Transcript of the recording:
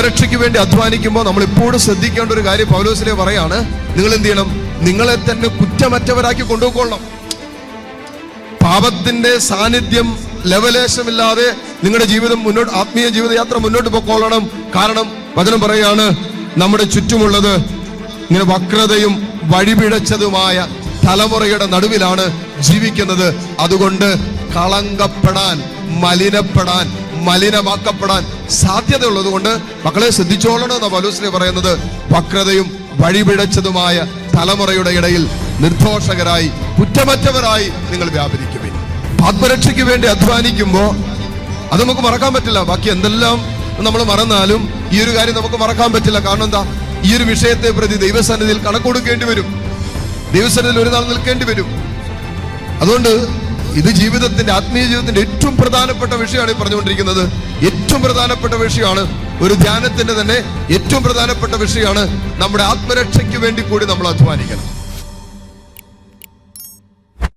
ആത്മരക്ഷയ്ക്ക് വേണ്ടി അധ്വാനിക്കുമ്പോൾ നമ്മൾ ഇപ്പോഴും ശ്രദ്ധിക്കേണ്ട ഒരു കാര്യം പൗലോസിലെ പറയാണ് നിങ്ങൾ എന്ത് ചെയ്യണം? നിങ്ങളെ തന്നെ കുറ്റമറ്റവരാക്കി കൊണ്ടുപോയിക്കൊള്ളണം. പാപത്തിന്റെ സാന്നിധ്യം ലവലേശമില്ലാതെ നിങ്ങളുടെ ജീവിതം മുന്നോട്ട് ആത്മീയ ജീവിതയാത്ര മുന്നോട്ട് പോയിക്കൊള്ളണം കാരണം വചനം പറയാണ് നമ്മുടെ ചുറ്റുമുള്ളത് ഇങ്ങനെ വക്രതയും വഴിപിഴച്ചതുമായ തലമുറയുടെ നടുവിലാണ് ജീവിക്കുന്നത്. അതുകൊണ്ട് കളങ്കപ്പെടാൻ മലിനപ്പെടാൻ മലിനമാക്കപ്പെടാൻ സാധ്യതയുള്ളത് കൊണ്ട് മക്കളെ ശ്രദ്ധിച്ചോളണം എന്ന പലൂസിനെ പറയുന്നത്. വക്രതയും വഴിപിഴച്ചതുമായ തലമുറയുടെ ഇടയിൽ നിർദോഷകരായി കുറ്റമറ്റവരായി നിങ്ങൾ വ്യാപരിക്കുവിൻ. ആത്മരക്ഷയ്ക്ക് വേണ്ടി അധ്വാനിക്കുമ്പോൾ അത് നമുക്ക് മറക്കാൻ പറ്റില്ല. ബാക്കി എന്തെല്ലാം നമ്മൾ മറന്നാലും ഈ ഒരു കാര്യം നമുക്ക് മറക്കാൻ പറ്റില്ല. കാരണം എന്താ? ഈ ഒരു വിഷയത്തെ പ്രതി ദൈവസന്നിധിയിൽ കണക്കൊടുക്കേണ്ടി വരും. ദൈവസന്നിധിയിൽ ഒരു നാൾ നിൽക്കേണ്ടി വരും. അതുകൊണ്ട് ഇത് ജീവിതത്തിന്റെ ആത്മീയ ജീവിതത്തിന്റെ ഏറ്റവും പ്രധാനപ്പെട്ട വിഷയമാണ് ഈ പറഞ്ഞുകൊണ്ടിരിക്കുന്നത്. ഏറ്റവും പ്രധാനപ്പെട്ട വിഷയമാണ് ഒരു ധ്യാനത്തിന്റെ തന്നെ ഏറ്റവും പ്രധാനപ്പെട്ട വിഷയമാണ് നമ്മുടെ ആത്മരക്ഷയ്ക്ക് വേണ്ടി കൂടി നമ്മൾ അധ്വാനിക്കണം.